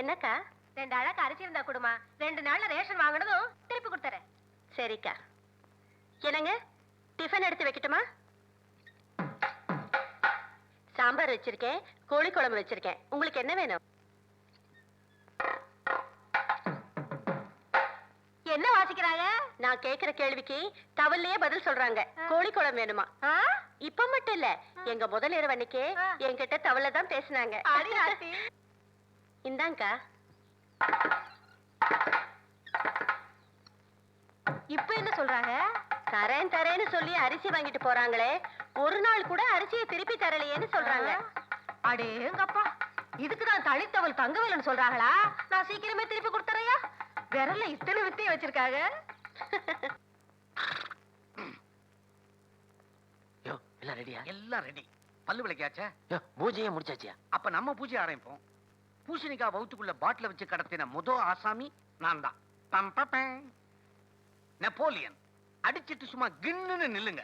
என்னக்கா? ரெண்டு அழகு அரிசி இருந்தா கொடுமா. ரெண்டு நாள்ல ரேஷன் வாங்கினதும் திருப்பி கொடுத்துறேன். சரிக்கா. என்னங்க? டிஃபன் எடுத்து வைக்கட்டுமா? சாம்பார் வச்சிருக்கேன் கோழி குழம்பு வச்சிருக்கேன். உங்களுக்கு என்ன வேணும்? என்ன வாசிக்கிறாங்க? நான் கேக்குற கேள்விக்கு தவல்லையே பதில் சொல்றாங்க. கோழி குழம்பு வேணுமா? இப்ப மட்டும் இல்ல. எங்க முதல் இரவு அன்னைக்கே. என்கிட்ட தவளை தான் பேசுனாங்க. இந்தாங்கக்கா. இப்ப என்ன சொல்றாங்க? தரேன் தரேன்னு சொல்லி அரிசி வாங்கிட்டு போறாங்களே ஒரு நாள் கூட அரிசியை திருப்பி தரலையேன்னு சொல்றாங்க. அடேங்கப்பா இதுக்கு தான் தளித்தவள் தங்கவேலன்னு சொல்றாங்களா? நான் சீக்கிரமே திருப்பி கொடுத்துறையா? விரல்ல இத்தனை வித்தையும் வச்சிருக்காங்க. யோ எல்லாம் ரெடியா? எல்லாம் ரெடி. பல்லு விளக்கியாச்சா? யோ பூஜையே முடிச்சாச்சியா? அப்ப நம்ம பூஜை ஆரம்பிப்போம். பூசணிக்காய் வவுத்துக்குள்ள பாட்டில வச்சு கடத்தின முத ஆசாமி நான் தான். நெப்போலியன். அடிச்சிட்டு சும்மா கின்னுன்னு நில்லுங்க.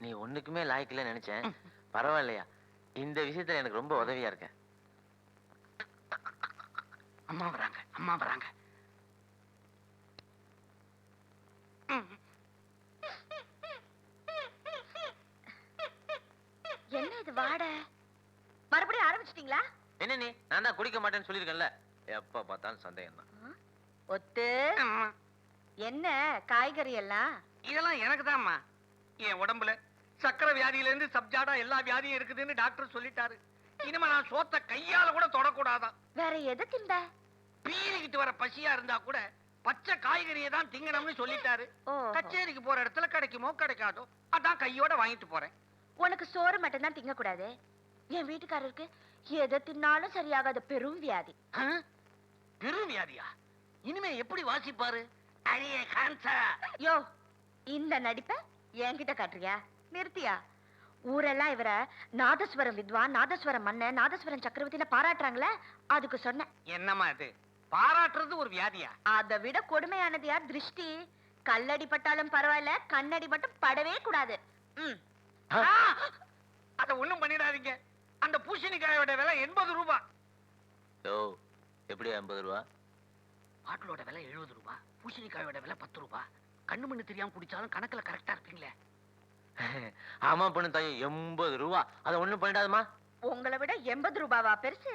நீ ஒண்ணுக்குமே லாய்க்கல நினைச்சேன். பரவாயில்லையா? இந்த விஷயத்துல எனக்கு ரொம்ப உதவியா இருக்க அம்மா வராங்க அம்மா வராங்க என்ன இது வாட மறுபடியும் ஆரம்பிச்சிட்டீங்களா என்ன நீ நான் தான் குடிக்க மாட்டேன்னு சொல்லியிருக்கேன்ல. எப்ப பார்த்தாலும் சந்தேகம் தான் ஒத்து? அம்மா, என்ன காய்கறி எல்லாம்? இதெல்லாம் எனக்கு தான்மா. என் உடம்புல சக்கரை வியாதியில இருந்து சப்ஜாடா எல்லா வியாதியும் இருக்குதுன்னு டாக்டர் சொல்லிட்டாரு. இனிமே நான் சோத்த கையால கூட தொடக்கூடாதான். வேற எதுக்கு இந்த பீறிக்கிட்டு வர பசியா இருந்தா கூட பச்சை காய்கறியை தான் திங்கணும்னு சொல்லிட்டாரு. கச்சேரிக்கு போற இடத்துல கிடைக்குமோ கிடைக்காதோ அதான் கையோட வாங்கிட்டு போறேன். உனக்கு சோறு மட்டும் தான் திங்க கூடாது என் வீட்டுக்காரருக்கு எதை தின்னாலும் சரியாகாத பெரும் வியாதி? பெரும் வியாதியா? இனிமே எப்படி வாசிப்பாரு? அழிய கான்சா யோ இந்த நடிப்பை என்கிட்ட காட்டுறியா? நிறுத்தியா? ஊரெல்லாம் இவரை நாதஸ்வரம் வித்வான் நாதஸ்வரம் மன்னன் நாதஸ்வரம் சக்கரவர்த்தின்னு பாராட்டுறாங்களே? அதுக்கு சொன்னேன். என்னம்மா இது? பாராட்டுறது ஒரு வியாதியா? அதை விட கொடுமையானது யார் திருஷ்டி. கல்லடி பட்டாலும் பரவாயில்ல கண்ணடி மட்டும் படவே கூடாது. ம்! அத ஒண்ணும் பண்ணிடாதீங்க. அந்த பூசணிக்காயோட விலை எண்பது ரூபாய் யோ எப்படி ஐம்பது ரூபா? பாட்டிலோட விலை எழுபது ரூபாய் பூசணிக்காயோட விலை பத்து ரூபாய் கண்ணு மண்ணு தெரியாம குடிச்சாலும் கணக்குல கரெக்டா இருப்பீங்களே. ஆமா பொண்ணு தாயும் எண்பது ரூபா. அதை ஒண்ணும் பண்ணிடாதமா உங்களை விட எண்பது ரூபாவா பெருசு?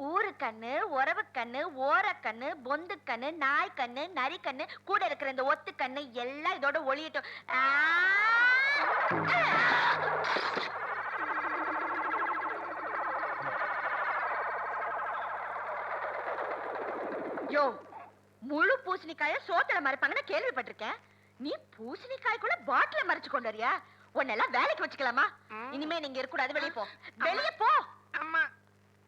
ஊரு கண்ணு உறவு கண்ணு ஓர கண்ணு பொந்து கண்ணு நாய் கண்ணு நரி கண்ணு கூட இருக்கிற இந்த ஒத்து கண்ணு எல்லாம் இதோட ஒளியட்டும். யோ முழு பூசணிக்காய சோத்துல மறைப்பாங்கன்னு கேள்விப்பட்டிருக்கேன். நீ பூசணிக்காய்க்குள்ள பாட்டில மறைச்சு கொண்டு வரியா? உன்னெல்லாம் வேலைக்கு வச்சுக்கலாமா. இனிமே நீங்க இருக்க கூடாது வெளியே போ. வெளியே போ. அம்மா.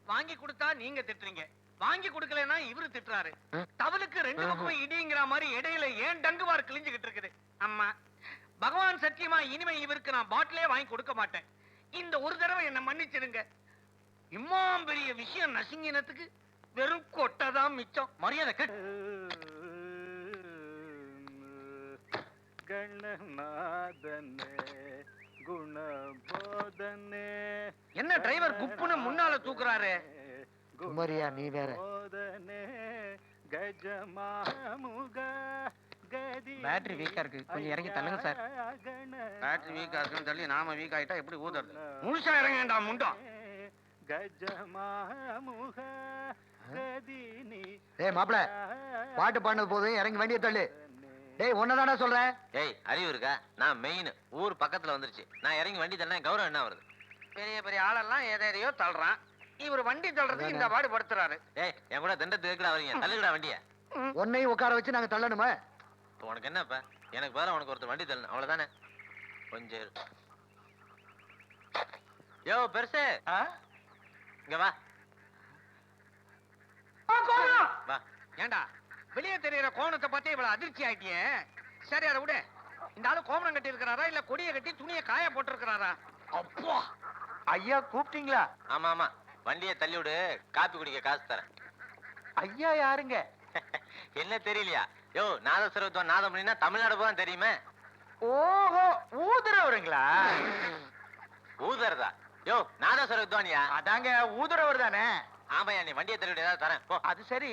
வாங்கி கொடுத்தா நீங்க திட்டுறீங்க. வாங்கி கொடுக்கலன்னா இவரு திட்டுறாரு. தவளுக்கு ரெண்டு பக்கம் இடிங்கிற மாதிரி இடையில ஏன் டங்குவார் கிழிஞ்சுகிட்டு இருக்குது? அம்மா பகவான் சத்தியமா இனிமே இவருக்கு நான் பாட்டிலே வாங்கி கொடுக்க மாட்டேன். இந்த ஒரு தடவை என்ன மன்னிச்சிடுங்க. இம்மாம் பெரிய விஷயம் நசுங்கினத்துக்கு வெறும் கொட்டதான் மிச்சம். மரியாதை கட். கணநாதனே குணபோதனே. என்ன டிரைவர் குப்புன்னு முன்னால தூக்குறாரு? குமரியா நீ வேற. போதனே பேட்டரி வீக்கா இருக்கு. கொஞ்சம் இறங்கி தள்ளுங்க சார் பேட்டரி வீக்கா இருக்குன்னு தள்ளி நாம வீக் ஆயிட்டா எப்படி ஊதுறது? முழுசா வேண்டாம் முண்டா. கஜமாமுக ஏய் மாப்பிள பாட்டு பாடினது போதும் இறங்கி வண்டியை தள்ளு. டேய் ஒன்னதானே சொல்றேன் ஏய் அறிவு இருக்கா? நான் மெயின் ஊர் பக்கத்துல வந்துருச்சு. நான் இறங்கி வண்டி தள்ளா கௌரவம் என்ன வருது பெரிய பெரிய ஆளெல்லாம் எதை எதையோ தள்ளுறான். இவர் வண்டி தள்ளுறதுக்கு இந்த பாடு படுத்துறாரு. ஏய் என் கூட தண்டத்துக்கு எதுக்குடா வரீங்க தள்ளுங்கடா வண்டிய. உன்னையும் உட்கார வச்சு நாங்க தள்ளணுமா? உனக்கு என்னப்பா? எனக்கு வேற உனக்கு ஒருத்தர் வண்டி தள்ளணும். அவ்வளவுதானே? கொஞ்சம். யோ பெருசு. இங்க வா. ஏண்டா? வெளியே தெரியற கோணத்தை பார்த்து இவ்வளவு அதிர்ச்சி ஆயிட்டியே. சரி அதை விடு. இந்த ஆளு கோமணம் கட்டி இருக்கிறாரா இல்ல கொடியை கட்டி துணியை காய போட்டிருக்கிறாரா? அப்பா. ஐயா கூப்பிட்டீங்களா? ஆமா ஆமா. வண்டியை தள்ளி விடு. காப்பி குடிக்க காசு தரேன். ஐயா யாருங்க? என்ன தெரியலையா? யோ நாதஸ்வரத்துவம் நாதம் பண்ணினா தமிழ்நாடு பூரா தெரியுமே. ஓஹோ ஊதுறவருங்களா? ஊதறதா? யோ நாதஸ்வர வித்வானியா அதாங்க ஊதுறவர் தானே. ஆமாயா நீ வண்டியை தள்ளிவிட்டு ஏதாவது தரேன். போ. அது சரி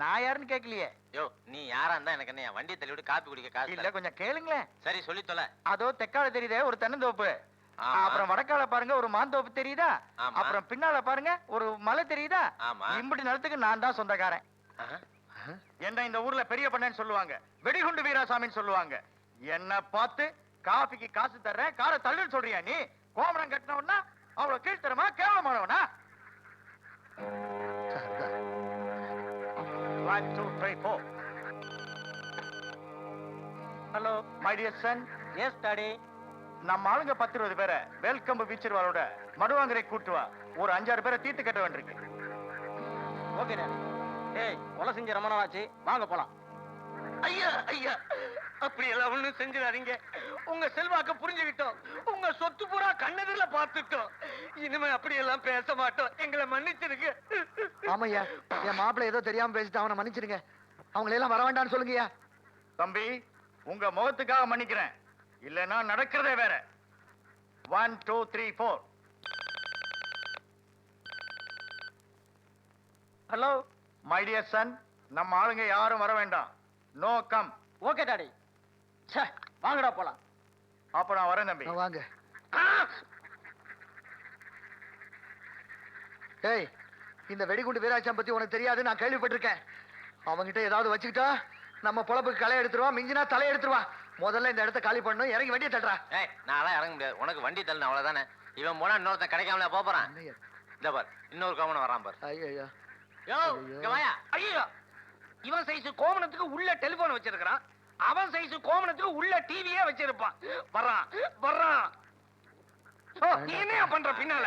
நான் யாருன்னு கேட்கலையே. யோ நீ யாரா இருந்தா எனக்கு என்ன வண்டியை தள்ளிவிட்டு காப்பி குடிக்க காசு இல்ல. கொஞ்சம் கேளுங்களேன். சரி சொல்லி தொலை. அதோ தெக்கால தெரியுதே ஒரு தென்னந்தோப்பு. அப்புறம் வடக்கால பாருங்க ஒரு மாந்தோப்பு தெரியுதா. அப்புறம் பின்னால பாருங்க ஒரு மலை தெரியுதா. இம்புட்டி நிலத்துக்கு நான் தான் சொந்தக்காரன். என்ன இந்த ஊர்ல பெரிய பண்ணேன்னு சொல்லுவாங்க. வெடிகுண்டு வீராசாமின்னு சொல்லுவாங்க. என்ன பார்த்து காபிக்கு காசு தர்றேன் காரை தள்ளுன்னு சொல்றியா நீ? கோமரம் கட்டினவனா அவ்வளவு கீழ்த்தரமா கேவலமானவனா? One, two, three, four. Hello my dear son yes daddy நம்ம ஆளுங்க பத்து இருபது பேரை வெல்கம் பீச்சர்வாரோட மடுவாங்கரை கூட்டு வா. ஒரு அஞ்சாறு பேரை தீர்த்து கட்ட வேண்டியிருக்கு. ஓகே டாடி ஏய் கொலை செஞ்ச ரொம்ப நாளாச்சு வாங்க போலாம். ஐயா ஐயா. அப்படி எல்லாம் ஒண்ணும் செஞ்சிடாதீங்க. உங்க செல்வாக்க புரிஞ்சுக்கிட்டோம். உங்க சொத்து பூரா கண்ணெதிரில பார்த்துட்டோம் இனிமே அப்படி எல்லாம் பேச மாட்டோம். எங்களை மன்னிச்சிருங்க. ஆமையா என் மாப்பிள்ளை ஏதோ தெரியாம பேசிட்டு அவனை மன்னிச்சிருங்க. அவங்களை எல்லாம் வர வேண்டாம்னு சொல்லுங்கய்யா. தம்பி உங்க முகத்துக்காக மன்னிக்கிறேன். இல்லைன்னா நடக்கிறதே வேற. One two three four hello my dear son நம்ம ஆளுங்க யாரும் வர வேண்டாம். நோ கம் ஓகே டாடி வாங்கடா போலாம். அப்ப நான் வரேன் தம்பி. வாங்க. ஏய் இந்த வெடிகுண்டு வீராட்சம் பத்தி உனக்கு தெரியாது நான் கேள்விப்பட்டிருக்கேன். அவன்கிட்ட ஏதாவது வச்சுக்கிட்டா நம்ம பொழப்புக்கு களை எடுத்துருவான் மிஞ்சினா தலை எடுத்துருவான் முதல்ல இந்த இடத்த காலி பண்ணணும் இறங்கி வண்டியை தட்டுறா. ஏய் நான்லாம் இறங்க முடியாது. உனக்கு வண்டி தள்ளணும் அவ்வளவுதானே? இவன் போனா இன்னொருத்தன் கிடைக்காமல போறான்? இந்த பார் இன்னொரு கவனம் வரான் பார். ஐயையோ. யோ வாயா. ஐயோ இவன் சைஸ் கோமணத்துக்கு உள்ள டெலிபோன் வச்சிருக்கான் அவன் சைஸ் கோமணத்துக்கு உள்ள டிவியே வச்சிருப்பான். வர்றான் வர்றான். நீ என்ன பண்ற பின்னால?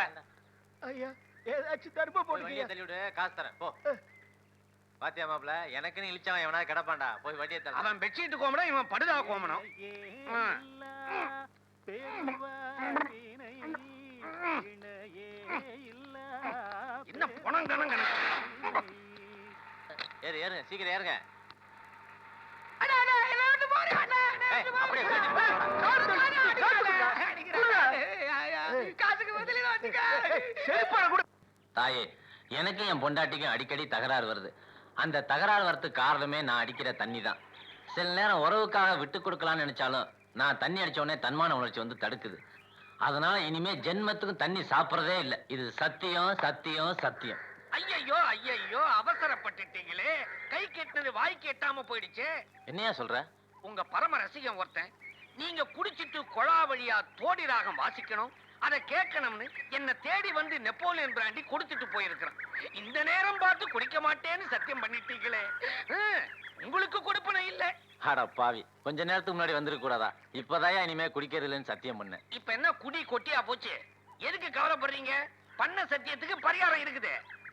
ஐயா. ஏதாச்சும் தர்ம போய் வண்டியை தள்ளி விடு காசு தரேன். போ. பாத்தியா மாப்ள எனக்குன்னு இழிச்சவன் எவனாவது கிடப்பான்டா? போய் வண்டியை தள்ள அவன் பெட்ஷீட் கோமணம் இவன் படுதா கோமணம் ஆ. என்ன பணம் கணம் கணக்கு ஏறு ஏறு சீக்கிரம் ஏறுங்க. காசுக்கு பதிலா தாயே எனக்கு என் பொண்டாட்டிக்கும் அடிக்கடி தகராறு வருது. அந்த தகராறு வரதுக்கு காரணமே நான் அடிக்கிற தண்ணி தான். சில நேரம் உறவுக்காக விட்டு கொடுக்கலாம்னு நினைச்சாலும் நான் தண்ணி அடிச்ச உடனே தன்மான உணர்ச்சி வந்து தடுக்குது. அதனால இனிமே ஜென்மத்துக்கும் தண்ணி சாப்பிடுறதே இல்லை. இது சத்தியம் சத்தியம் சத்தியம். ஐயையோ ஐயையோ அவசரப்பட்டுட்டீங்களே. கை கெட்டினது வாய் கெட்டாம போயிடுச்சு. என்னையா சொல்ற? உங்க பரம ரசிகன் ஒருத்தன். நீங்க குடிச்சிட்டு கொழா வழியா தோடி ராகம் வாசிக்கணும். அதை கேட்கணும்னு என்ன தேடி வந்து நெப்போலியன் பிராண்டி கொடுத்துட்டு போயிருக்கிறான். இந்த நேரம் பார்த்து குடிக்க மாட்டேன்னு சத்தியம் பண்ணிட்டீங்களே. உங்களுக்கு கொடுப்பன இல்ல. அட பாவி கொஞ்ச நேரத்துக்கு முன்னாடி வந்துருக்க கூடாதா? இப்பதாயா இனிமே குடிக்கிறது இல்லைன்னு சத்தியம் பண்ணேன் இப்ப என்ன குடி கொட்டியா போச்சு? எதுக்கு கவலைப்படுறீங்க? பண்ண சத்தியத்துக்கு பரிகாரம் இருக்குது.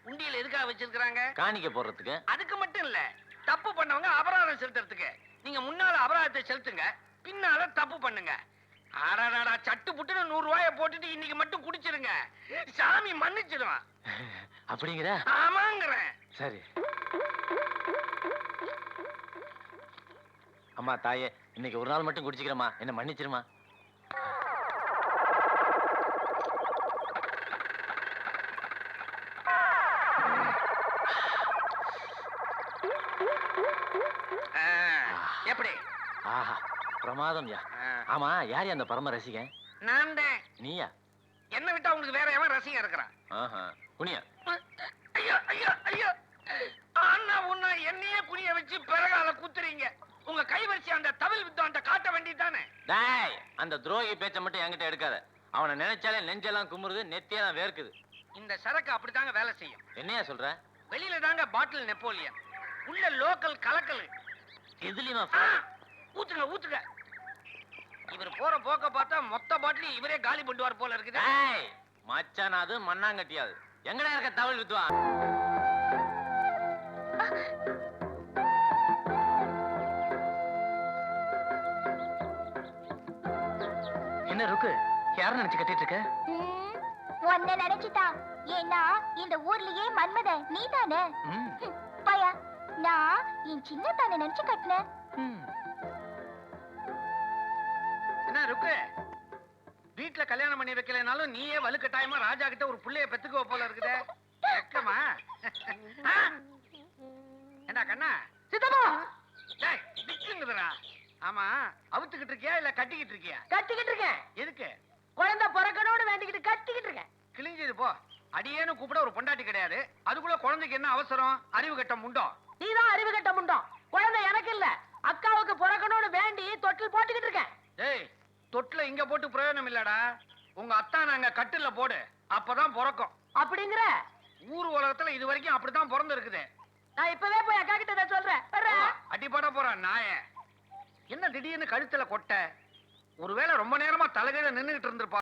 உண்டியல் எதுக்காக வச்சிருக்காங்க காணிக்க போடுறதுக்கு அதுக்கு மட்டும் இல்ல தப்பு பண்ணவங்க அபராதம் செலுத்துறதுக்கு. நீங்க முன்னால அபராதத்தை செலுத்துங்க பின்னால தப்பு பண்ணுங்க. அடடடா சட்டு புட்டுன்னு நூறு ரூபாய போட்டுட்டு இன்னைக்கு மட்டும் குடிச்சிருங்க. சாமி மன்னிச்சிடுவான். அப்படிங்கிற ஆமாங்கிறேன். சரி. அம்மா தாயே இன்னைக்கு ஒரு நாள் மட்டும் குடிச்சுக்கிறேம்மா. என்ன மன்னிச்சிருமா பிரமாதம் யா. ஆமா யார் அந்த பரம ரசிகன்? நான் தான் நீயா? என்ன விட்டா உங்களுக்கு வேற எவன் ரசிகன் இருக்கிறான்? ஆஹா குனியா. ஐயோ ஐயோ ஐயோ. அண்ணா உன்னை என்னையே குனிய வச்சு பிறகால குத்துறீங்க. உங்க கைவரிசை அந்த தவில் வித்வான்ட்ட காட்ட வேண்டியதானே டேய் அந்த துரோகி பேச்ச மட்டும் என்கிட்ட எடுக்காத. அவனை நினைச்சாலே நெஞ்செல்லாம் குமுறுது நெத்தியெல்லாம் வேர்க்குது. இந்த சரக்கு அப்படித்தாங்க வேலை செய்யும். என்னையா சொல்ற? வெளியில தாங்க பாட்டில் நெப்போலியன். உள்ள லோக்கல் கலக்கல். எதுலயுமா ஊத்துங்க ஊத்துங்க. இவர் போற போக்க பார்த்தா மொத்த பாட்டிலையும் இவரே காலி பண்ணுவார் போல இருக்குது. மச்சான் அது மண்ணாங்கட்டியாது எங்கடா இருக்க தவள் வித்துவா என்ன ருக்கு? யார நினைச்சு கட்டிட்டு இருக்க? ம், உன்னை நினைச்சுதான். ஏன்னா இந்த ஊர்லயே மன்மதன் நீதானே? பயா நான் என் சின்ன தானே நினைச்சு கட்டினேன். ருக்கு வீட்டுல கல்யாணம் பண்ணி வைக்கலைனாலும் நீயே வலுக்கட்டாயமா ராஜா கிட்ட ஒரு புள்ளைய பெத்துக்குவ போல இருக்குதே. வெக்கமா? ஏண்டா கண்ணா? சித்தப்பா! டேய், திக்குங்குதுடா. ஆமா அவுத்துக்கிட்டு இருக்கியா இல்ல கட்டிக்கிட்டு இருக்கியா? கட்டிக்கிட்டு இருக்கேன். எதுக்கு? குழந்தை பிறக்கணும்னு வேண்டிக்கிட்டு கட்டிக்கிட்டு இருக்கேன். கிழிஞ்சது போ. அடியேன்னு கூப்பிட ஒரு பொண்டாட்டி கிடையாது. அதுக்குள்ள குழந்தைக்கு என்ன அவசரம்? அறிவு கட்ட முண்டோ நீதான் அறிவு கட்ட முண்டோம் குழந்தை எனக்கு இல்ல. அக்காவுக்கு பிறக்கணும்னு வேண்டி தொட்டில் போட்டுக்கிட்டு இருக்கேன் ஏய் தொட்டில இங்க போட்டு பிரயோஜனம் இல்லடா. உங்க அத்தா நாங்க கட்டில்ல போடு. அப்பதான் பிறக்கும். அப்படிங்கிற? ஊர் உலகத்துல இது வரைக்கும் அப்படித்தான் பிறந்து இருக்குது நான் இப்பவே போய் அக்கா கிட்ட சொல்றேன். அடிப்பட போறான் நாய. என்ன திடீர்னு கழுத்துல கொட்ட? ஒருவேளை ரொம்ப நேரமா தலைகையில நின்னுகிட்டு இருந்திருப்பா